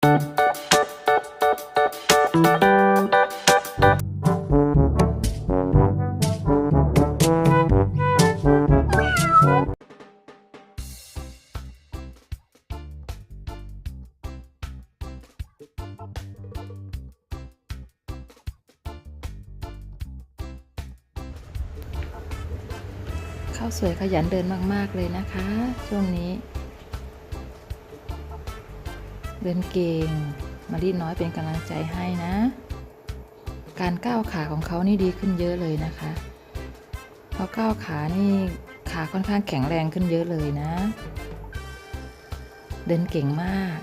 ข้าวสวยขยันเดินมาก ๆ เลยนะคะ ช่วงนี้ เดินเก่ง มารีน้อยเป็นกำลังใจให้นะ การก้าวขาของเขานี่ดีขึ้นเยอะเลยนะคะเพราก้าวขานี่ขาค่อนข้างแข็งแรงขึ้นเยอะเลยนะ เดินเก่งมาก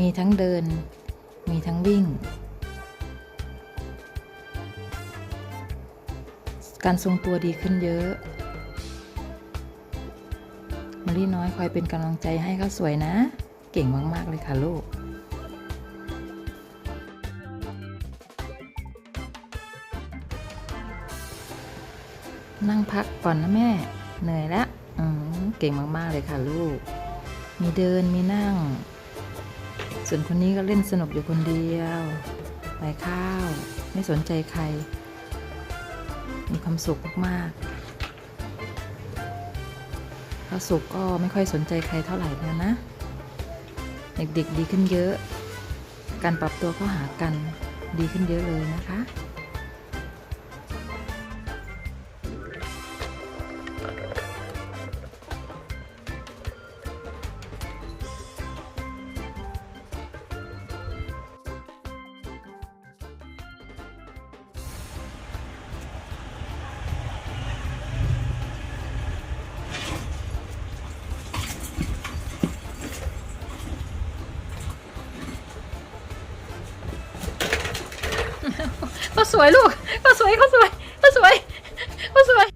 มีทั้งเดิน มีทั้งวิ่ง การทรงตัวดีขึ้นเยอะมารีน้อยคอยเป็นกำลังใจให้เขาสวยนะ เก่งมาก ๆ เลยค่ะลูกนั่งพักก่อนนะแม่ เหนื่อยแล้วเก่งมาก ๆ เลยค่ะลูก มีเดิน มีนั่ง ส่วนคนนี้ก็เล่นสนุกอยู่คนเดียว ไปข้าว ไม่สนใจใคร มีความสุขมากๆข้าวสุขก็ไม่ค่อยสนใจใครเท่าไหร่แล้วนะ เด็กๆดีขึ้นเยอะ การปรับตัวเข้าหากันดีขึ้นเยอะเลยนะคะ ก็สวยลูกก็สวยก็สวยก็สวยก็สวย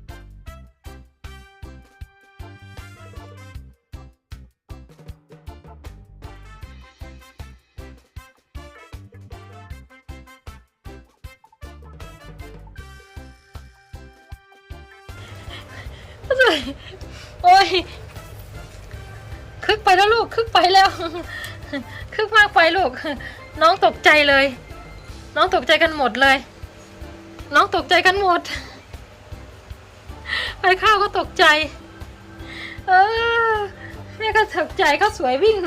ก็สวยโอ้ยคึกไปแล้วลูกคึกไปแล้วคึกมากไปลูก น้องตกใจเลย น้องตกใจกันหมดเลย น้องตกใจกันหมด ไปข้าวก็ตกใจ เออแม่ก็ตกใจเขาสวยวิ่ง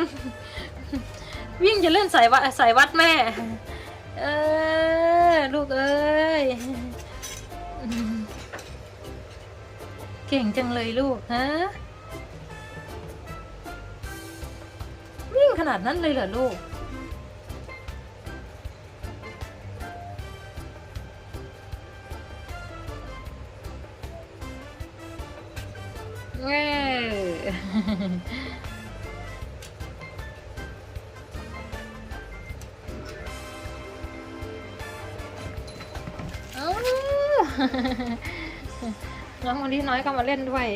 วิ่งจะเล่นสายวัดสายวัดแม่ เออลูกเอ้ย เก่งจังเลยลูกฮะวิ่งขนาดนั้นเลยเหรอลูก เว้ยน้องมารีน้อยก็มาเล่นด้วย